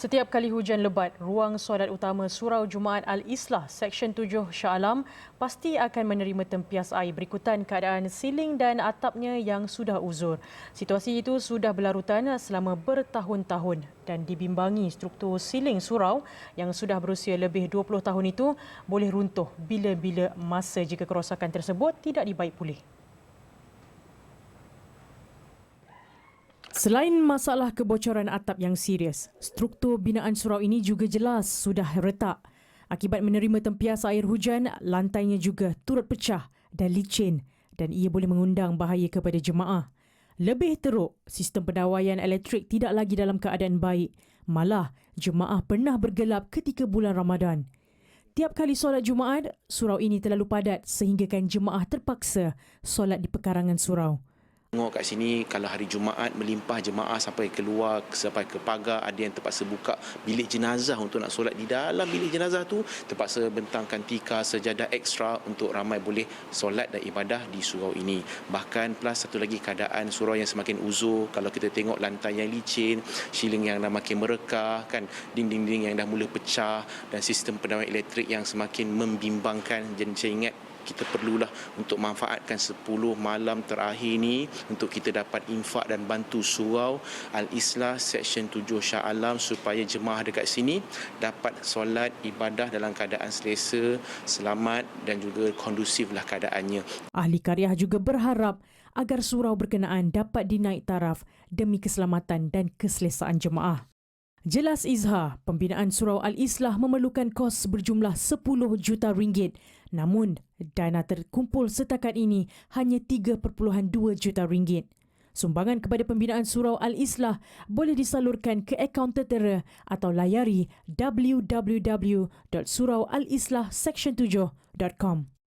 Setiap kali hujan lebat, ruang solat utama Surau Jumaat Al-Islah Seksyen 7 Shah Alam pasti akan menerima tempias air berikutan keadaan siling dan atapnya yang sudah uzur. Situasi itu sudah berlarutan selama bertahun-tahun dan dibimbangi struktur siling surau yang sudah berusia lebih 20 tahun itu boleh runtuh bila-bila masa jika kerosakan tersebut tidak dibaik pulih. Selain masalah kebocoran atap yang serius, struktur binaan surau ini juga jelas sudah retak. Akibat menerima tempias air hujan, lantainya juga turut pecah dan licin dan ia boleh mengundang bahaya kepada jemaah. Lebih teruk, sistem pendawaian elektrik tidak lagi dalam keadaan baik. Malah, jemaah pernah bergelap ketika bulan Ramadan. Tiap kali solat Jumaat, surau ini terlalu padat sehinggakan jemaah terpaksa solat di pekarangan surau. Tengok kat sini kalau hari Jumaat melimpah jemaah sampai keluar sampai ke pagar ada yang terpaksa buka bilik jenazah untuk nak solat di dalam bilik jenazah tu terpaksa bentangkan tika sejadah ekstra untuk ramai boleh solat dan ibadah di surau ini. Bahkan plus satu lagi keadaan surau yang semakin uzur kalau kita tengok lantai yang licin, siling yang dah makin merekah kan, dinding-dinding yang dah mula pecah dan sistem pendawai elektrik yang semakin membimbangkan. Jadi saya ingat kita perlulah untuk manfaatkan 10 malam terakhir ni untuk kita dapat infak dan bantu surau Al-Islah Seksyen 7 Shah Alam supaya jemaah dekat sini dapat solat ibadah dalam keadaan selesa, selamat dan juga kondusiflah keadaannya. Ahli karyah juga berharap agar surau berkenaan dapat dinaik taraf demi keselamatan dan keselesaan jemaah. Jelas Izhar, pembinaan Surau Al-Islah memerlukan kos berjumlah 10 juta ringgit. Namun, dana terkumpul setakat ini hanya 3.2 juta ringgit. Sumbangan kepada pembinaan Surau Al-Islah boleh disalurkan ke akaun tertera atau layari www.suraualislah7.com.